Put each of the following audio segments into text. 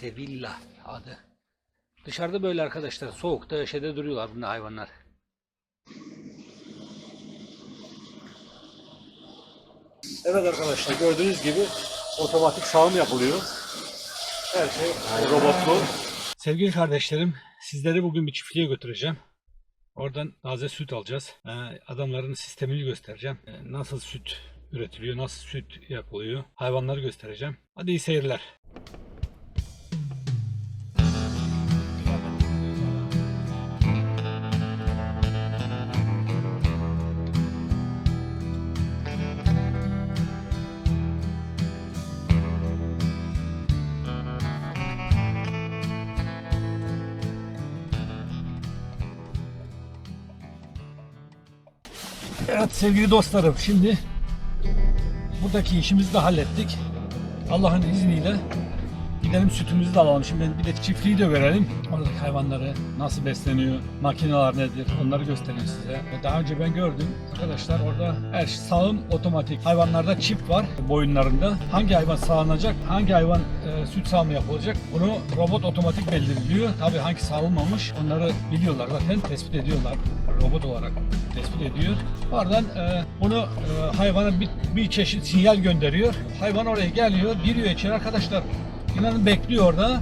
Sevilla adı. Dışarıda böyle arkadaşlar soğukta şeyde duruyorlar bunlar hayvanlar. Evet arkadaşlar gördüğünüz gibi otomatik sağım yapılıyor. Her şey robotlu. Sevgili kardeşlerim, sizleri bugün bir çiftliğe götüreceğim. Oradan taze süt alacağız. Ee, Adamların sistemini göstereceğim. Ee, Nasıl süt üretiliyor, nasıl süt yapılıyor. Hayvanları göstereceğim. Hadi iyi seyirler. Evet sevgili dostlarım şimdi buradaki işimizi de hallettik. Allah'ın izniyle gidelim sütümüzü de alalım. Şimdi bir de çiftliği de görelim. Oradaki hayvanları nasıl besleniyor, makineler nedir onları göstereyim size. Daha önce ben gördüm arkadaşlar orada her şey sağım otomatik. Hayvanlarda çift var boyunlarında. Hangi hayvan sağlanacak, hangi hayvan e, süt sağımı yapılacak bunu robot otomatik belirliyor. Tabii hangi sağılmamış onları biliyorlar zaten tespit ediyorlar robot olarak tespit ediyor. Oradan e, bunu e, hayvana bir, bir çeşit sinyal gönderiyor. Hayvan oraya geliyor, giriyor içeri arkadaşlar. İnanın bekliyor orada.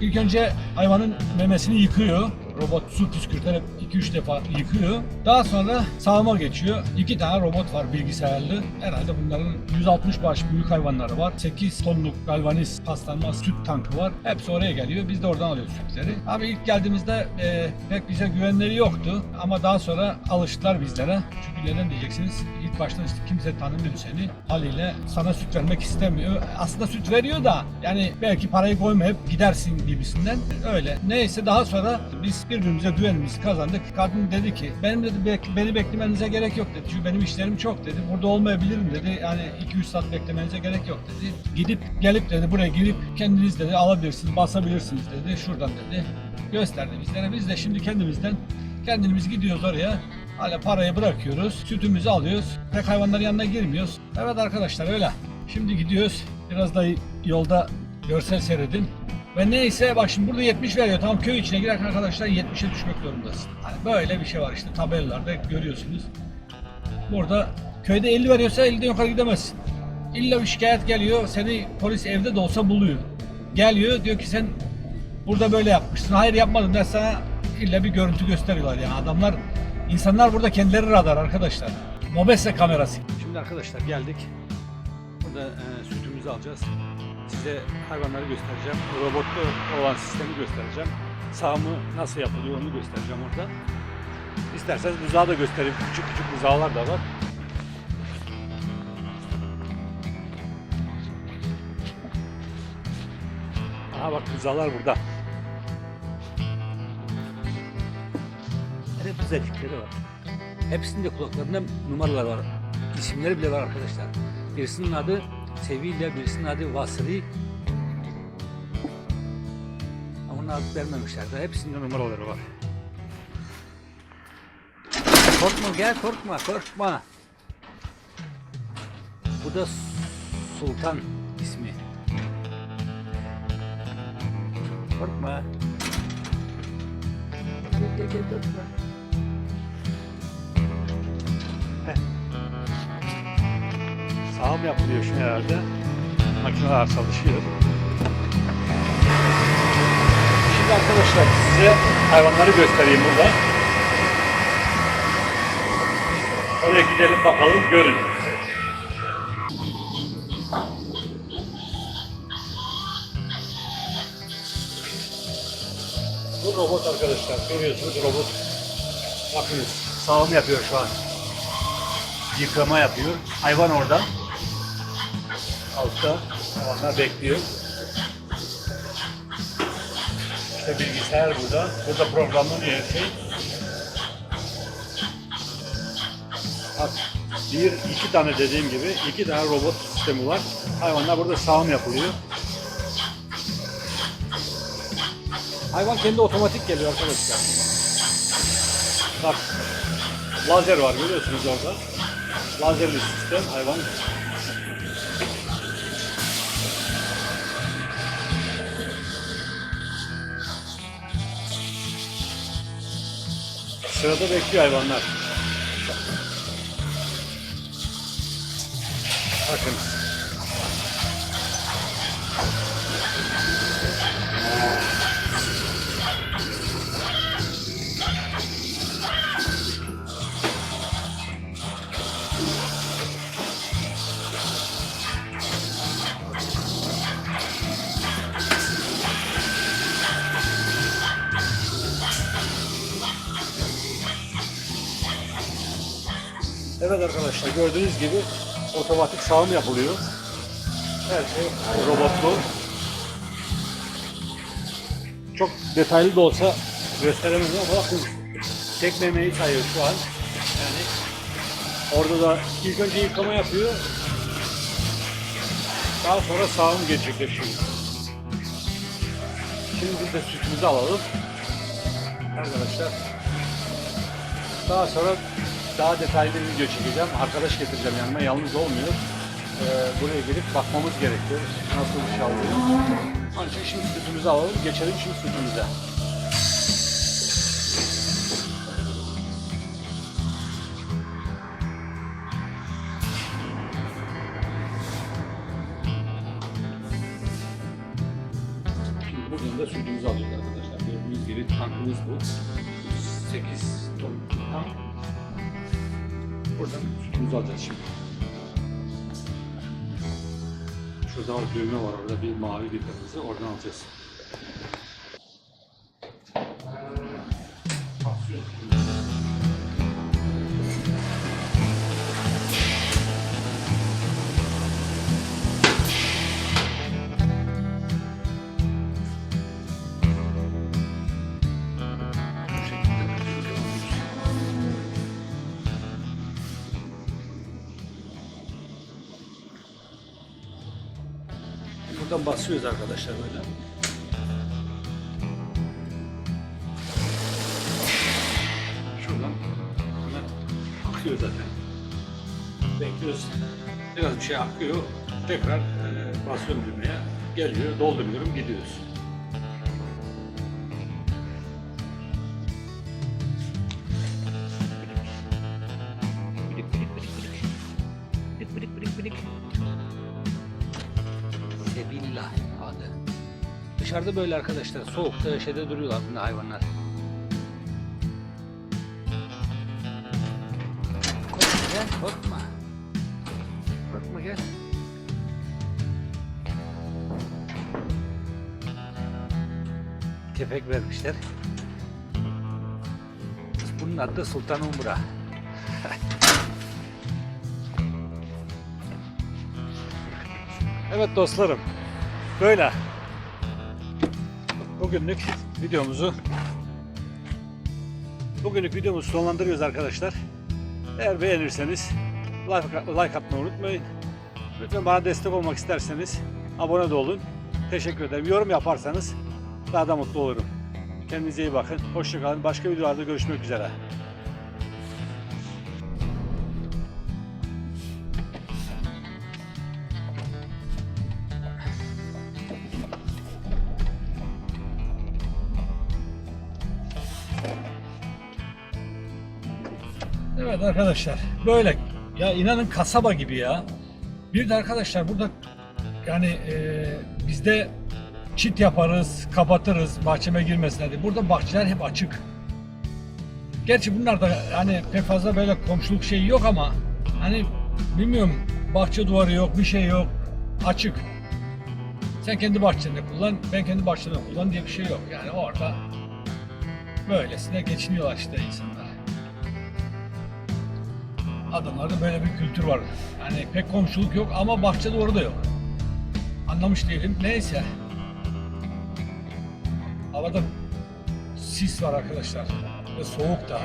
İlk önce hayvanın memesini yıkıyor. Robot su püskürterek 2-3 defa yıkıyor. Daha sonra sağıma geçiyor. İki tane robot var bilgisayarlı. Herhalde bunların 160 baş büyük hayvanları var. 8 tonluk galvaniz paslanmaz süt tankı var. Hepsi oraya geliyor. Biz de oradan alıyoruz sütleri. Abi ilk geldiğimizde e, pek bize güvenleri yoktu. Ama daha sonra alıştılar bizlere. Çünkü neden diyeceksiniz? İlk başta işte kimse tanımıyor seni. Haliyle sana süt vermek istemiyor. Aslında süt veriyor da yani belki parayı koymayıp gidersin gibisinden. Öyle. Neyse daha sonra biz birbirimize güvenimizi kazandık. Kadın dedi ki benim dedi beni beklemenize gerek yok dedi. Çünkü benim işlerim çok dedi. Burada olmayabilirim dedi. Yani 2-3 saat beklemenize gerek yok dedi. Gidip gelip dedi buraya girip kendiniz dedi alabilirsiniz, basabilirsiniz dedi. Şuradan dedi. Gösterdi bizlere. Biz de şimdi kendimizden kendimiz gidiyoruz oraya. Hala parayı bırakıyoruz. Sütümüzü alıyoruz. Pek hayvanların yanına girmiyoruz. Evet arkadaşlar öyle. Şimdi gidiyoruz. Biraz da yolda görsel seyredin. Ve neyse bak şimdi burada 70 veriyor. Tam köy içine girerken arkadaşlar 70'e düşmek zorundasın. Hani böyle bir şey var işte tabelalarda görüyorsunuz. Burada köyde 50 veriyorsa 50'den yukarı gidemezsin. İlla bir şikayet geliyor. Seni polis evde de olsa buluyor. Geliyor diyor ki sen burada böyle yapmışsın. Hayır yapmadım der sana illa bir görüntü gösteriyorlar yani. Adamlar insanlar burada kendileri radar arkadaşlar. Mobese kamerası. Şimdi arkadaşlar geldik. Burada e, sütümüzü alacağız. Size hayvanları göstereceğim. Robotlu olan sistemi göstereceğim. Sağımı nasıl yapılıyor onu göstereceğim orada. İsterseniz buzağı da göstereyim. Küçük küçük buzağlar da var. Aha bak buzağlar burada. Hep güzellikleri var. Hepsinde kulaklarında numaralar var. İsimleri bile var arkadaşlar. Birisinin adı Sevilla, birisinin adı Vasri. Ama ona adı vermemişler de hepsinde numaraları var. Korkma gel korkma korkma. Bu da Sultan ismi. Korkma. Gel gel gel korkma. Sağım yapılıyor şu herhalde. Makineler çalışıyor. Şimdi arkadaşlar size hayvanları göstereyim burada. Oraya gidelim bakalım görün. Bu robot arkadaşlar görüyorsunuz robot. Bakınız sağım yapıyor şu an. Yıkama yapıyor. Hayvan orada. Altta hayvanlar bekliyor. İşte bilgisayar burada. Burada programlanıyor her şey. Bak bir, iki tane dediğim gibi iki tane robot sistemi var. Hayvanlar burada sağım yapılıyor. Hayvan kendi otomatik geliyor arkadaşlar. Bak lazer var görüyorsunuz orada. Lazerli sistem hayvan. Sırada bekliyor hayvanlar. Bakın. Arkadaşlar gördüğünüz gibi otomatik sağım yapılıyor. Her şey robotlu. Çok detaylı da olsa gösteremedim ama bakın tek memeyi sayıyor şu an. Yani orada da ilk önce yıkama yapıyor. Daha sonra sağım gerçekleşiyor. Şimdi biz de sütümüzü alalım. Arkadaşlar daha sonra daha detaylı bir video çekeceğim. Arkadaş getireceğim yanıma. Yalnız olmuyor. Ee, buraya gelip bakmamız gerekiyor. Nasıl bir şey alıyor. Onun için şimdi sütümüzü alalım. Geçelim şimdi sütümüze. Buradan da sütümüzü alıyoruz arkadaşlar. Gördüğünüz gibi tankımız bu. 8 ton tank. Buradan sütümüzü alacağız şimdi. Şurada var düğme var orada bir mavi bir kırmızı oradan alacağız. Buradan basıyoruz arkadaşlar böyle. Şuradan hemen akıyor zaten. Bekliyoruz. Biraz bir şey akıyor. Tekrar e, basıyorum düğmeye. Geliyor, dolduruyorum, gidiyoruz. Sebillah Dışarıda böyle arkadaşlar soğukta şeyde duruyorlar bunlar hayvanlar. Korkma gel korkma. Korkma gel. Tepek vermişler. Bunun adı da Sultan Umra. Evet dostlarım. Böyle. Bugünlük videomuzu bugünlük videomuzu sonlandırıyoruz arkadaşlar. Eğer beğenirseniz like, like atmayı unutmayın. Lütfen bana destek olmak isterseniz abone de olun. Teşekkür ederim. Yorum yaparsanız daha da mutlu olurum. Kendinize iyi bakın. Hoşçakalın. Başka videolarda görüşmek üzere. Evet arkadaşlar böyle ya inanın kasaba gibi ya. Bir de arkadaşlar burada yani e, bizde çit yaparız, kapatırız bahçeme girmesin diye. Burada bahçeler hep açık. Gerçi bunlar da hani pek fazla böyle komşuluk şeyi yok ama hani bilmiyorum bahçe duvarı yok, bir şey yok. Açık. Sen kendi bahçende kullan, ben kendi bahçemde kullan diye bir şey yok. Yani orada böylesine geçiniyorlar işte insanlar. Adamlarda böyle bir kültür var. Yani pek komşuluk yok ama bahçe duvarı da yok. Anlamış değilim. Neyse. Havada sis var arkadaşlar. Ve soğuk da.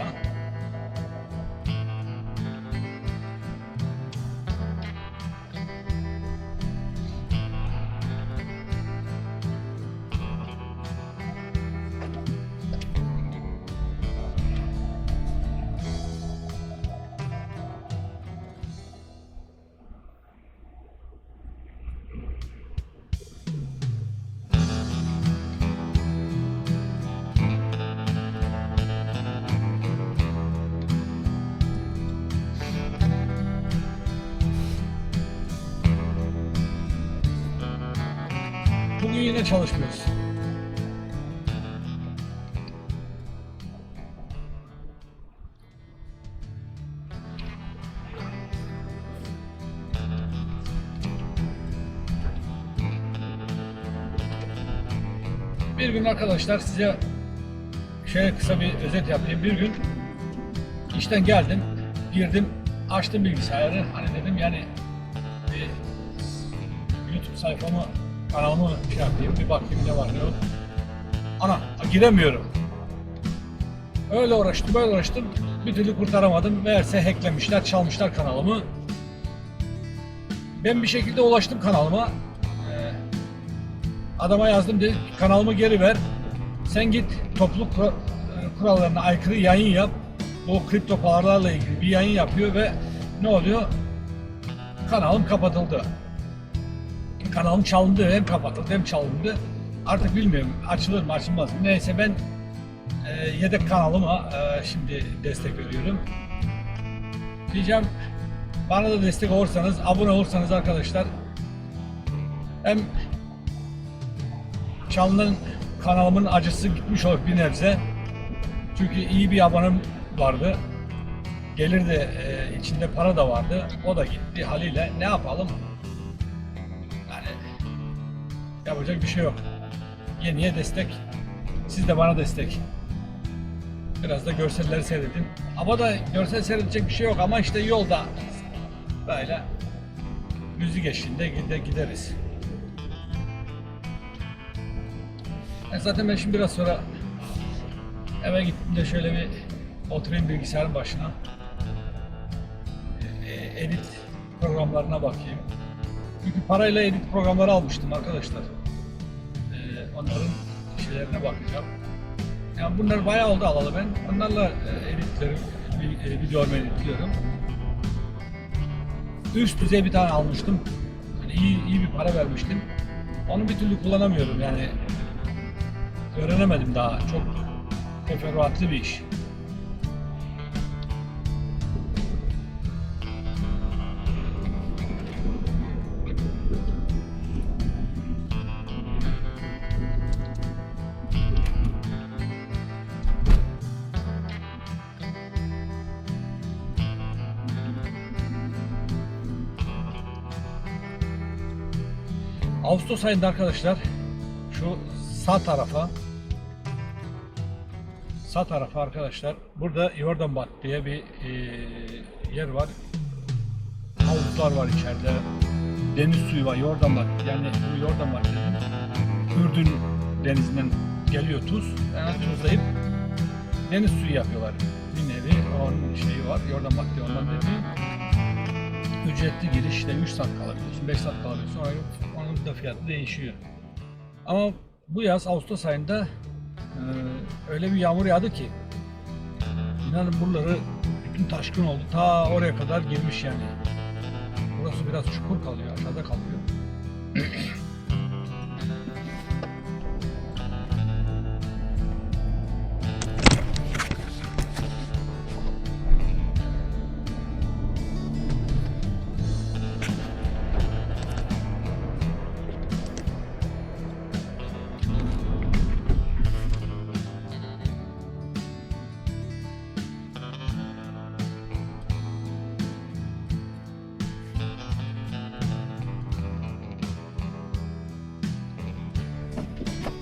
Çalışmıyoruz. Bir gün arkadaşlar size şöyle kısa bir özet yapayım. Bir gün işten geldim, girdim, açtım bilgisayarı. Hani dedim yani bir YouTube sayfamı, kanalımı şey yapayım, bir bakayım ne var ne yok. Ana giremiyorum. Öyle uğraştım, böyle uğraştım. Bir türlü kurtaramadım. Meğerse hacklemişler, çalmışlar kanalımı. Ben bir şekilde ulaştım kanalıma. Ee, adama yazdım dedi kanalımı geri ver. Sen git topluluk e, kurallarına aykırı yayın yap. Bu kripto paralarla ilgili bir yayın yapıyor ve ne oluyor? Kanalım kapatıldı. Kanalım çalındı hem kapatıldı hem çalındı. Artık bilmiyorum açılır mı açılmaz mı. Neyse ben e, yedek kanalıma e, şimdi destek veriyorum. Diyeceğim bana da destek olursanız, abone olursanız arkadaşlar hem çalınan kanalımın acısı gitmiş olur bir nebze. Çünkü iyi bir abonem vardı. Gelir de e, içinde para da vardı. O da gitti haliyle. Ne yapalım? Yapacak bir şey yok. Yeniye destek. Siz de bana destek. Biraz da görselleri seyredin. Ama da görsel seyredecek bir şey yok ama işte yolda böyle müzik eşliğinde gide gideriz. E zaten ben şimdi biraz sonra eve gittiğimde şöyle bir oturayım bilgisayarın başına. E, edit programlarına bakayım. Çünkü parayla edit programları almıştım arkadaşlar. E, onların şeylerine bakacağım. Yani bunlar bayağı oldu alalı ben. Onlarla e, editlerim, e, videolarımı editliyorum. Üst düzey bir tane almıştım. Hani iyi, iyi bir para vermiştim. Onu bir türlü kullanamıyorum yani. Öğrenemedim daha. Çok teferruatlı bir iş. Ağustos ayında arkadaşlar şu sağ tarafa sağ tarafa arkadaşlar burada Yordanbat diye bir e, yer var. Havuzlar var içeride. Deniz suyu var. Yordanbat. Yani Yordanbat. Ürdün denizinden geliyor tuz. Yani tuzlayıp deniz suyu yapıyorlar. Bir nevi onun şeyi var. Yordanbat diye ondan dediğim ücretli giriş işte 3 saat kalabiliyorsun, 5 saat kalabiliyorsun. Sonra da fiyatı değişiyor. Ama bu yaz Ağustos ayında e, öyle bir yağmur yağdı ki inanın buraları bütün taşkın oldu. Ta oraya kadar girmiş yani. Burası biraz çukur kalıyor, aşağıda kalıyor.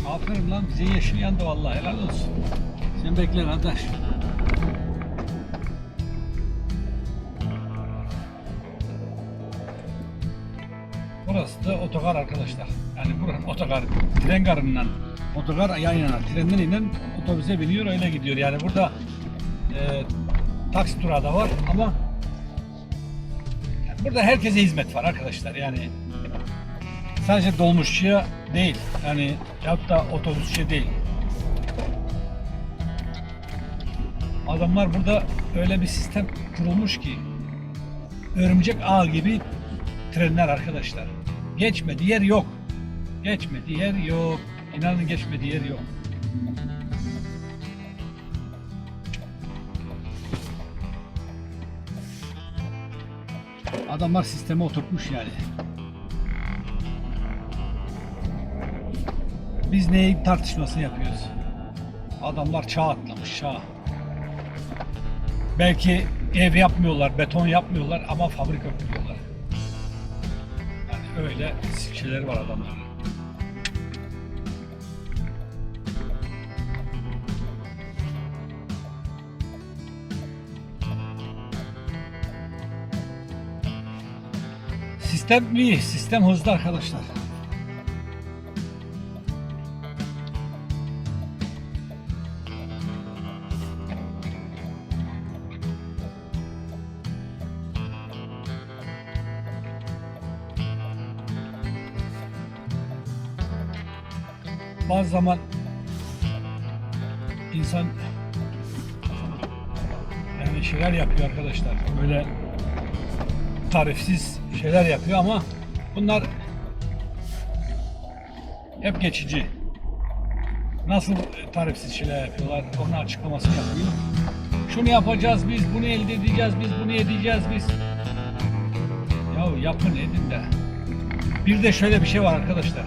Aferin lan bize yeşil yandı vallahi helal olsun. Sen bekle kardeş. Burası da otogar arkadaşlar. Yani buranın otogar, tren garından otogar yan yana. Trenden inen otobüse biniyor öyle gidiyor. Yani burada e, taksi durağı da var ama yani burada herkese hizmet var arkadaşlar. Yani sadece dolmuşçuya değil. Yani yahut da otobüsçüye değil. Adamlar burada öyle bir sistem kurulmuş ki örümcek ağ gibi trenler arkadaşlar. Geçmediği yer yok. Geçmediği yer yok. İnanın geçmediği yer yok. Adamlar sisteme oturtmuş yani. Biz neyi tartışmasını yapıyoruz? Adamlar çağ atlamış çağ. Belki ev yapmıyorlar, beton yapmıyorlar ama fabrika kuruyorlar. Yani öyle şeyler var adamların. Sistem iyi, sistem hızlı arkadaşlar. Bazı zaman insan yani şeyler yapıyor arkadaşlar. Böyle tarifsiz şeyler yapıyor ama bunlar hep geçici. Nasıl tarifsiz şeyler yapıyorlar onun açıklamasını yapıyor. Şunu yapacağız biz, bunu elde edeceğiz biz, bunu edeceğiz biz. Ya yapın edin de. Bir de şöyle bir şey var arkadaşlar.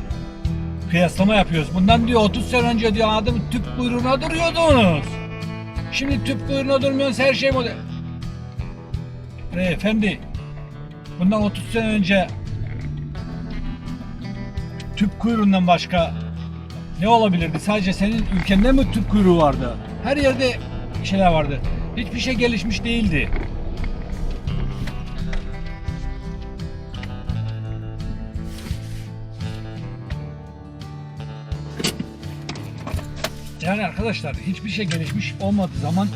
Kıyaslama yapıyoruz. Bundan diyor 30 sene önce diyor adım tüp kuyruğuna duruyordunuz. Şimdi tüp kuyruğuna durmuyorsunuz her şey model. Beyefendi bundan 30 sene önce tüp kuyruğundan başka ne olabilirdi? Sadece senin ülkende mi tüp kuyruğu vardı? Her yerde şeyler vardı. Hiçbir şey gelişmiş değildi. Yani arkadaşlar hiçbir şey gelişmiş olmadığı zaman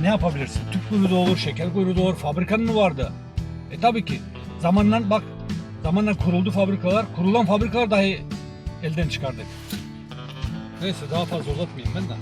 ne yapabilirsin? Tüp kuyruğu olur, şeker kuyruğu da olur. Fabrikanın mı vardı? E tabii ki. Zamanla bak zamanla kuruldu fabrikalar. Kurulan fabrikalar dahi elden çıkardık. Neyse daha fazla uzatmayayım ben de.